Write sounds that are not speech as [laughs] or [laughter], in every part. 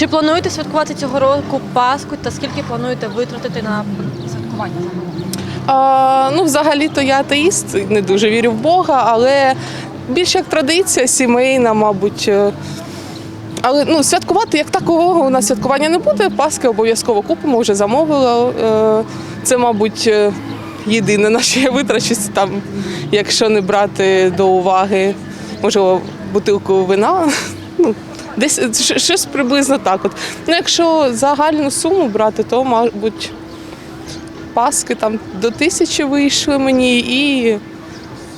Чи плануєте святкувати цього року Пасху та скільки плануєте витратити на святкування? А, ну, взагалі-то я атеїст, не дуже вірю в Бога, але більше як традиція сімейна, мабуть. Е, Але ну, святкувати як такого у нас святкування не буде. Паски обов'язково купимо, вже замовила. Е, Це, мабуть, е, єдине на що я витрачусь там, якщо не брати до уваги, можливо, бутилку вина. [laughs] Ну, десь щось приблизно так. От. Ну, якщо загальну суму брати, то, мабуть, паски там до тисячі вийшли мені і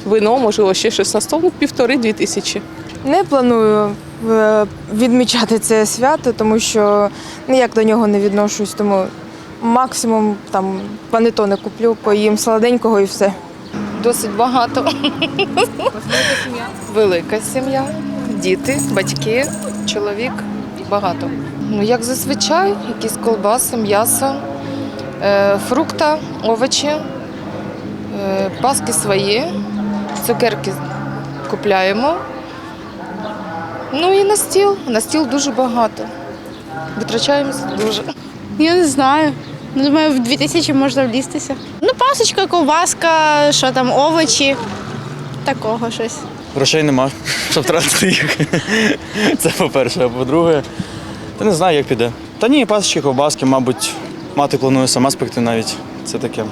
вино, можливо, ще щось на стол, ну, півтори-дві тисячі. Не планую е, відмічати це свято, тому що ніяк до нього не відношусь, тому максимум там панетони куплю, поїм сладенького і все. Досить багато. Велика сім'я, діти, батьки, чоловік. Багато. Ну, як зазвичай, якісь колбаси, м'ясо, е, фрукта, овочі, е, паски свої, цукерки купляємо. Ну і на стіл. На стіл дуже багато. Витрачаємося дуже. Я не знаю. Думаю, в 2000 можна влізтися. Ну, пасочка, ковбаска, що там, овочі. Такого щось. Грошей нема, щоб тратити їх. Це по-перше. А по-друге, та не знаю, як піде. Та ні, пасочки, ковбаски, мабуть, мати планує сама спекти навіть. Це таке.